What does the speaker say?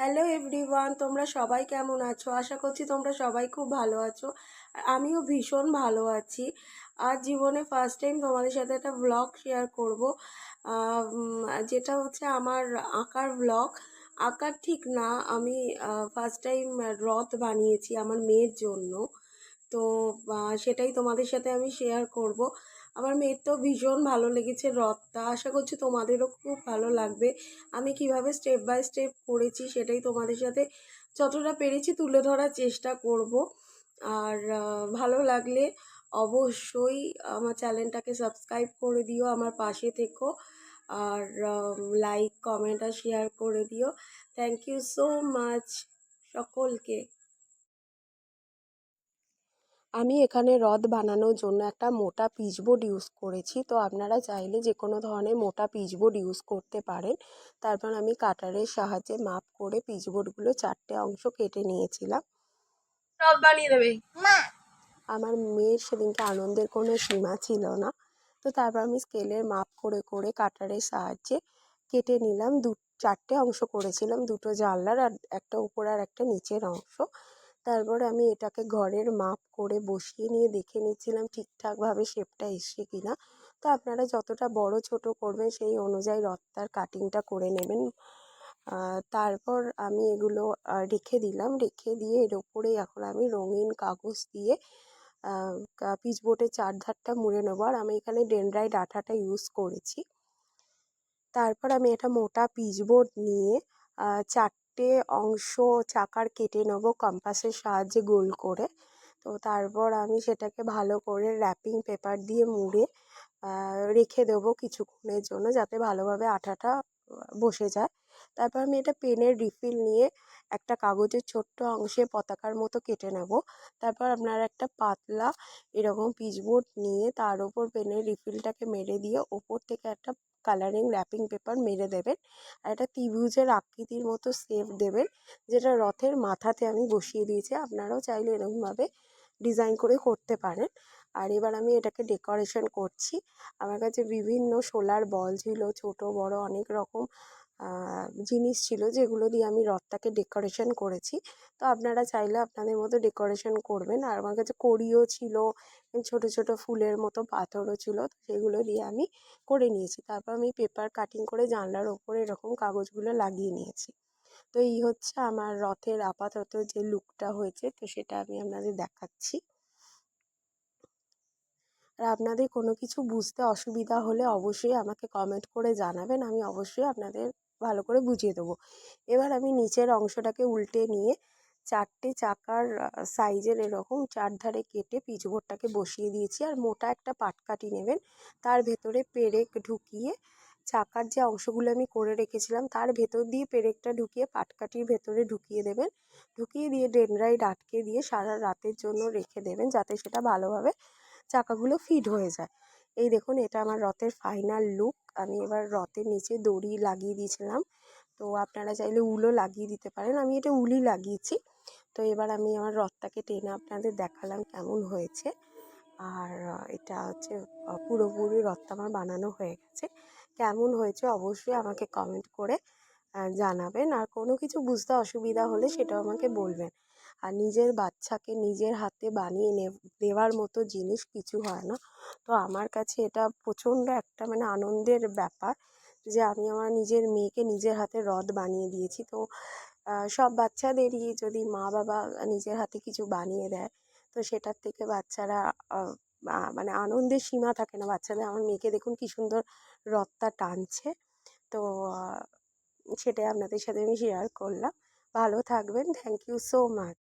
Hello everyone তোমরা সবাই কেমন আছো? আশা করছি তোমরা সবাই খুব ভালো আছো। আমিও ভীষণ ভালো আছি। আর জীবনে ফার্স্ট টাইম তোমাদের সাথে একটা ব্লগ শেয়ার করব। যেটা হচ্ছে আমার আঁকার ব্লগ আঁকার ঠিক না, আমি ফার্স্ট টাইম রথ বানিয়েছি আমার মেয়ের জন্য। তো সেটাই তোমাদের সাথে আমি শেয়ার করব। আমার মেয়ের তো ভীষণ ভালো লেগেছে রথটা। আশা করছি তোমাদেরও খুব ভালো লাগবে। আমি কীভাবে স্টেপ বাই স্টেপ করেছি সেটাই তোমাদের সাথে যতটা পেরেছি তুলে ধরার চেষ্টা করব। আর ভালো লাগলে অবশ্যই আমার চ্যানেলটাকে সাবস্ক্রাইব করে দিও আমার পাশে থেকো। আর লাইক কমেন্ট আর শেয়ার করে দিও। থ্যাংক ইউ সো মাচ সকলকে। আমি এখানে রথ বানানোর জন্য একটা মোটা পিচবোর্ড ইউজ করেছি। তো আপনারা চাইলে যে কোনো ধরনের মোটা পিচবোর্ড ইউজ করতে পারেন। তারপর আমি কাটারের সাহায্যে মাপ করে পিচবোর্ডগুলো চারটে অংশ কেটে নিয়েছিলাম। সব বানিয়ে দেবে। আমার মেয়ের সেদিনকে আনন্দের কোনো সীমা ছিল না। তো তারপর আমি স্কেলের মাপ করে করে কাটারের সাহায্যে কেটে নিলাম। দু চারটে অংশ করেছিলাম। দুটো জানলার আর একটা উপর আর একটা নিচের অংশ। তারপর আমি এটাকে ঘরের মাপ করে বসিয়ে নিয়ে দেখে নিচ্ছিলাম ঠিকঠাকভাবে শেপটা এসছে কি না তো আপনারা যতটা বড় ছোট করবেন সেই অনুযায়ী রথটার কাটিংটা করে নেবেন। তারপর আমি এগুলো রেখে দিলাম। রেখে দিয়ে এর ওপরে এখন আমি রঙিন কাগজ দিয়ে পিচবোর্ডের চারধারটা মুড়ে নেব। আর আমি এখানে ডেনড্রাইট আঠাটা ইউজ করেছি। তারপর আমি একটা মোটা পিচবোর্ড নিয়ে চারটে অংশ চাকার কেটে নেব কম্পাসের সাহায্যে গোল করে। তো তারপর আমি সেটাকে ভালো করে র্যাপিং পেপার দিয়ে মুড়ে রেখে দেবো কিছুক্ষণের জন্য যাতে ভালোভাবে আঠাটা বসে যায়। তারপর আমি এটা পেনের রিফিল নিয়ে একটা কাগজের ছোট্ট অংশে পতাকার মতো কেটে নেব। তারপর আপনারা একটা পাতলা এরকম পিচবোর্ড নিয়ে তার ওপর পেনের রিফিলটাকে মেরে দিয়ে ওপর থেকে একটা কালারিং র্যাপিং পেপার মেরে দেবেন। আর একটা ত্রিভুজের আকৃতির মতো শেপ দেবেন, যেটা রথের মাথাতে আমি বসিয়ে দিয়েছি। আপনারাও চাইলে এরকমভাবে ডিজাইন করে করতে পারেন। আর এবার আমি এটাকে ডেকোরেশন করছি। আমার কাছে বিভিন্ন সোলার বল ছিল, ছোট, বড়, অনেক রকম জিনিস ছিল যেগুলো দিয়ে আমি রথটাকে ডেকোরেশন করেছি। তো আপনারা চাইলে আপনাদের মতো ডেকোরেশন করবেন। আর আমার কাছে কড়িও ছিল, ছোট ছোট ফুলের মতো পাথরও ছিল। তো সেগুলো দিয়ে আমি করে নিয়েছি। তারপর আমি পেপার কাটিং করে জানলার ওপরে এরকম কাগজগুলো লাগিয়ে নিয়েছি। তো এই হচ্ছে আমার রথের আপাতত যে লুকটা হয়েছে, তো সেটা আমি আপনাদের দেখাচ্ছি। আর আপনাদের কোনো কিছু বুঝতে অসুবিধা হলে অবশ্যই আমাকে কমেন্ট করে জানাবেন। আমি অবশ্যই আপনাদের ভালো করে বুঝিয়ে দেবো। এবার আমি নিচের অংশটাকে উল্টে নিয়ে চারটে চাকার সাইজের এরকম চারধারে কেটে পিচবোর্ডটাকে বসিয়ে দিয়েছি। আর মোটা একটা পাটকাঠি নেবেন, তার ভেতরে পেরেক ঢুকিয়ে চাকার যে অংশগুলো আমি করে রেখেছিলাম, তার ভেতর দিয়ে পেরেকটা ঢুকিয়ে পাটকাঠির ভেতরে ঢুকিয়ে দেবেন। ঢুকিয়ে দিয়ে ডেনরাইট আটকে দিয়ে সারা রাতের জন্য রেখে দেবেন, যাতে সেটা ভালোভাবে চাকাগুলো ফিট হয়ে যায়। এই দেখুন, এটা আমার রথের ফাইনাল লুক আমি এবার রথের নিচে দড়ি লাগিয়ে দিয়েছিলাম। তো আপনারা চাইলে উলও লাগিয়ে দিতে পারেন। আমি এটা উলই লাগিয়েছি। তো এবার আমি আমার রথটাকে টেনে আপনাদের দেখালাম কেমন হয়েছে। আর এটা হচ্ছে পুরোপুরি রথটা আমার বানানো হয়ে গেছে। কেমন হয়েছে অবশ্যই আমাকে কমেন্ট করে জানাবেন। আর কোনো কিছু বুঝতে অসুবিধা হলে সেটাও আমাকে বলবেন। আর নিজের বাচ্চাকে নিজের হাতে বানিয়ে নে, দেওয়ার মতো জিনিস কিছু হয় না। তো আমার কাছে এটা প্রচণ্ড একটা মানে আনন্দের ব্যাপার যে আমি আমার নিজের মেয়েকে নিজের হাতে রথ বানিয়ে দিয়েছি। তো সব বাচ্চাদেরই যদি মা বাবা নিজের হাতে কিছু বানিয়ে দেয়, তো সেটার থেকে বাচ্চারা মানে আনন্দের সীমা থাকে না। বাচ্চাদের, আমার মেয়েকে দেখুন কী সুন্দর রথটা টানছে। তো সেটাই আপনাদের সাথে আমি শেয়ার করলাম। ভালো থাকবেন। Thank you so much